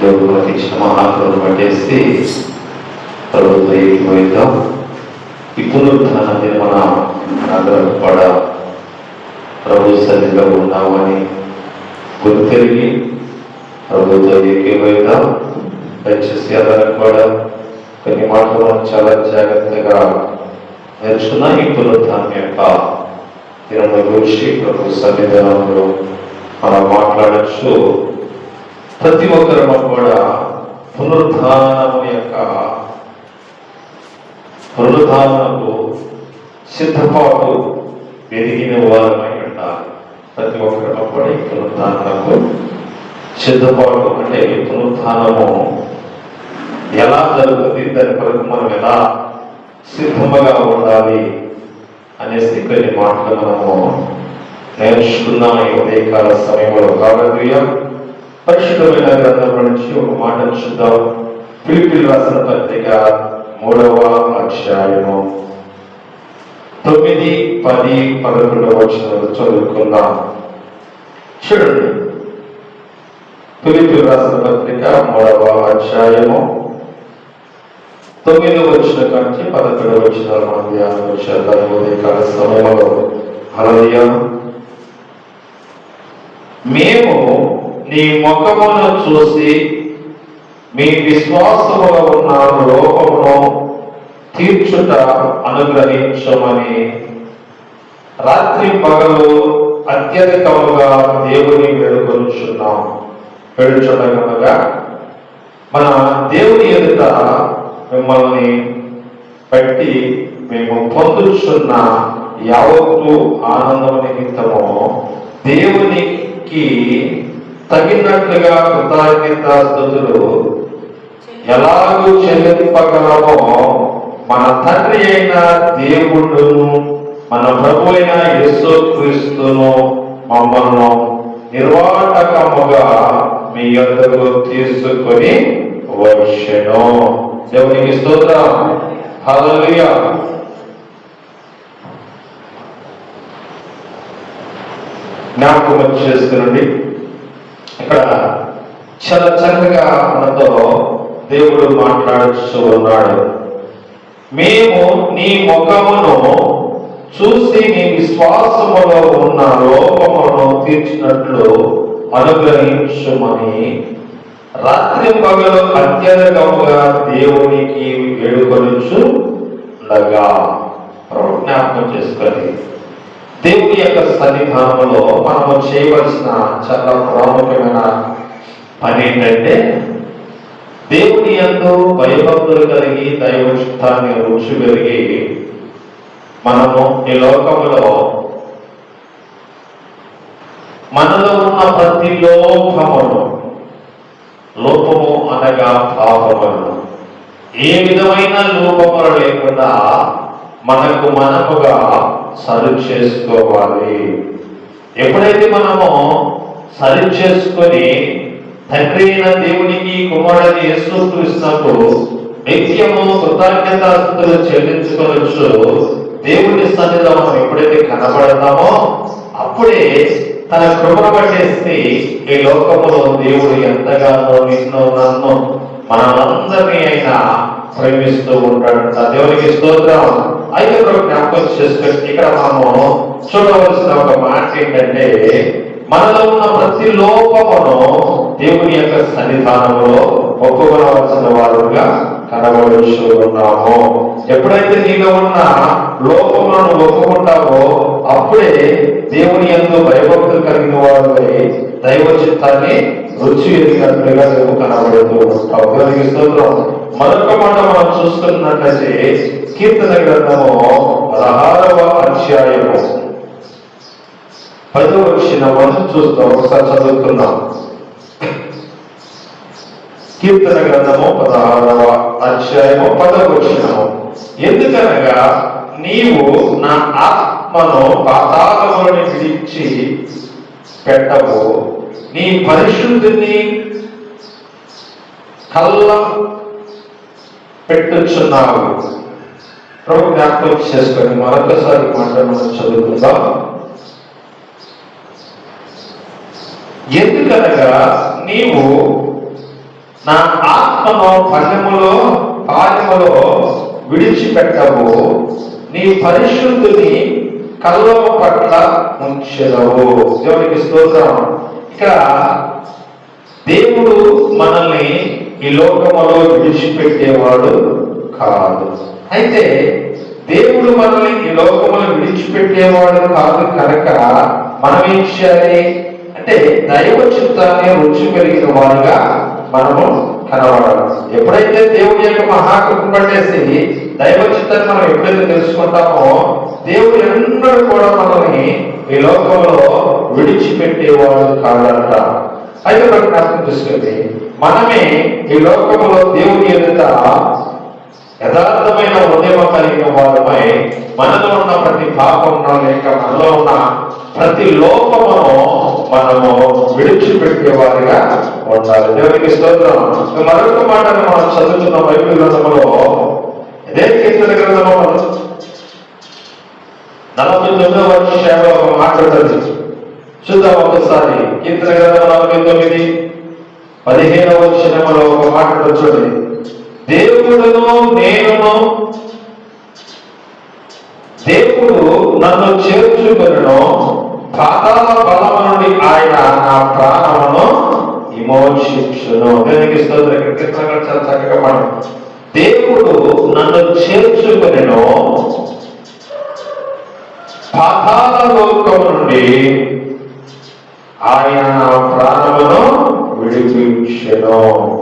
దేవుడు మనకి ఇచ్చిన మహాత్ములను పట్టేసి ప్రభుత్వ ఏకమైద్దాం ఈ పునరుద్ధానం మీద ఆగ్రహపడ ప్రభు సన్నిధిలో ఉన్నామని గుర్తెరిగి ప్రభుత్వ ఏకమైద్దాం దయచేసి ఆధారపడ కొన్ని మాటలు మనం చాలా జాగ్రత్తగా నేర్చుకున్న ఈ పునరుద్ధానం యొక్క దినం గురించి ప్రభు సన్నిధానంలో మనం మాట్లాడచ్చు ప్రతి ఒక్కరము కూడా పునరుద్ధానము యొక్క పునరుద్ధానకు సిద్ధపాటు పెరిగిన వారమై ఉండాలి ప్రతి ఒక్కరము కూడా ఈ పునరుద్ధానకు సిద్ధపాటు అంటే ఈ పునరుద్ధానము ఎలా జరుగుతుంది దాని కొరకు మనం ఎలా సిద్ధముగా ఉండాలి అనేసి కొన్ని మాటలు మనము నేర్చుకున్నాం ఈ ఉదయకాల సమయంలో. కాబట్టి పరిశుద్ధమైన గ్రంథంలో నుంచి ఒక మాట చూద్దాం పిలిపిల్ రాసిన పత్రిక మూడవ అధ్యాయము. తొమ్మిది పది పదకొండవ వచనాలు చదువుకుందాం. చూడండి. పిలిపిల్ రాసిన పత్రిక మూడవ అధ్యాయము. తొమ్మిది వచ్చిన కాంచి పదకొండు వచ్చిన మనం ధ్యానం చేద్దాం ఉదయకాల సమయంలో. హలయ మేము నీ ముఖమును చూసి మీ విశ్వాసములో ఉన్న లోపమును తీర్చుట అనుగ్రహించమని. రాత్రి పగలు అత్యధికముగా దేవుని వేడుకొనుచున్నాం. వేడుచుండగా మన దేవుని ఎదుట మిమ్మల్ని బట్టి మేము పొందుచున్న యావత్తు ఆనందం నిమిత్తము దేవునికి తగినట్లుగా కృతజ్ఞత స్థుతులు ఎలాగూ చెల్లింపగలమో మన తండ్రి అయిన దేవుడును మన ప్రభు అయిన యేసు క్రీస్తును మమ్మల్ని నిర్వాటకముగా మీ అందరూ తీసుకొని వచ్చెను. దేవునికి స్తోత్రం. హల్లెలూయా. జ్ఞాపకం చేసుకునండి ఇక్కడ చాలా చక్కగా మనతో దేవుడు మాట్లాడుతూ ఉన్నాడు. మేము నీ ముఖమును చూసి నీ విశ్వాసములో ఉన్న లోపమును తీర్చినట్లు అనుగ్రహించుమని రాత్రి పగలు అత్యధికముగా దేవునికి వేడుకొనుచు ఉండగా ప్రభు జ్ఞాపకం దేవుని యొక్క సన్నిధానంలో మనము చేయవలసిన చాలా ప్రాముఖ్యమైన పని ఏంటంటే దేవుని ఎందు భయభక్తులు కలిగి దైవ రుచి పెరిగి మనము ఈ లోకంలో మనలో ఉన్న ప్రతి లోపమును లోపము అనగా పాపములను. ఏ విధమైన లోపములు లేకుండా మనకు మనముగా సరి చేసుకోవాలి. ఎప్పుడైతే మనము సరి చేసుకొని తండ్రి అయిన దేవునికి కుమారుడిని యేసు క్రీస్తునకు నిత్యము కృతజ్ఞతాస్తులు చెల్లించుకోవచ్చు దేవుని సన్నిధిలో మనం ఎప్పుడైతే కనబడతామో అప్పుడే తన కృపను పట్టేసి ఈ లోకములో దేవుడు ఎంతగానో నిన్ను నన్ను మనమందరినీ అయినా ప్రేమిస్తూ ఉంటాడు దేవునికి స్తోత్రం అయితే కూడా జ్ఞాపకం చేసుకొని ఇక్కడ మనము చూడవలసిన ఒక మాట ఏంటంటే మనలో ఉన్న ప్రతి లోపమును దేవుని యొక్క సన్నిధానంలో ఒప్పుకోవలసిన వారుగా కనబడుచు ఉన్నాము ఎప్పుడైతే నీలో ఉన్న లోపములను ఒప్పుకుంటావో అప్పుడే దేవుని ఎందు భయభక్తులు కలిగిన వారు దైవ చిత్తాన్ని రుచి ఎదిగినట్లుగా మేము కనబడుతూ ఉంటాం స్తోత్రం. మరొక మాట మనం చూసుకున్నట్లయితే కీర్తన గ్రంథము పదహారవ అధ్యాయము. పదో వచ్చిన మనం చూస్తాం ఒకసారి చదువుతున్నాం కీర్తన గ్రంథము పదహారు వచ్చినావు ఎందుకనగా నీవు నా ఆత్మను పాతాళములను విడిచి పెట్టవు. నీ పరిశుద్ధిని కళ్ళ పెట్టుచున్నావు. ప్రభు జ్ఞాపకం చేసుకొని మరొకసారి మాట మనం చదువుకుందాం. ఎందుకనగా నీవు నా ఆత్మను పన్నెములో పాలెములో విడిచిపెట్టవు. నీ పరిశుద్ధుని కల్లోమ పట్ల ఉంచెదవు. దేవునికి స్తోత్రం. ఇక్కడ దేవుడు మనల్ని ఈ లోకములో విడిచిపెట్టేవాడు కాదు. అయితే దేవుడు మనల్ని ఈ లోకములో విడిచిపెట్టేవాడు కాదు కనుక మనం ఏం చేయాలి? అంటే దైవ చిత్తాన్ని రుచి కలిగిన వారుగా మనము కనబడాలి ఎప్పుడైతే దేవుడి యొక్క మహాకృప పట్టేసి దైవ చిత్తాన్ని మనం ఎప్పుడైతే తెలుసుకుంటామో దేవుడు ఎన్నడూ కూడా మనల్ని ఈ లోకంలో విడిచిపెట్టేవాడు కాదంట. అయితే మనకు అర్థం చేసుకుంది మనమే ఈ లోకంలో దేవుని ఎదుట యథార్థమైన హృదయం కలిగిన వారమై మనలో ఉన్న ప్రతి పాపం లేక మనలో ఉన్న ప్రతి లోపమును మనము విడిచిపెట్టే వారిగా ఉండాలి దేవునికి స్తోత్రం. మరొక మాటను మనం చదువుతున్న బైబిల్ గ్రంథంలో. ఇదే కీర్తన గ్రంథము నలభై తొమ్మిదవ అధ్యాయంలో ఒక మాట్లాడుతుంది చూద్దాం ఒకసారి. కీర్తన గ్రంథం నలభై తొమ్మిది పదిహేనవ వచనములో ఒక మాట ఉంటుంది దేవుడును నేనును దేవుడు నన్ను చేర్చుకొనను. పాతాల బలము నుండి ఆయన నా ప్రాణమును విమోచించును. దేవునికి స్తోత్రం. చాలా చక్కగా మనం దేవుడు నన్ను చేర్చుకునేను. పాతాల లోకం నుండి ఆయన నా ప్రాణమును విడిపించను.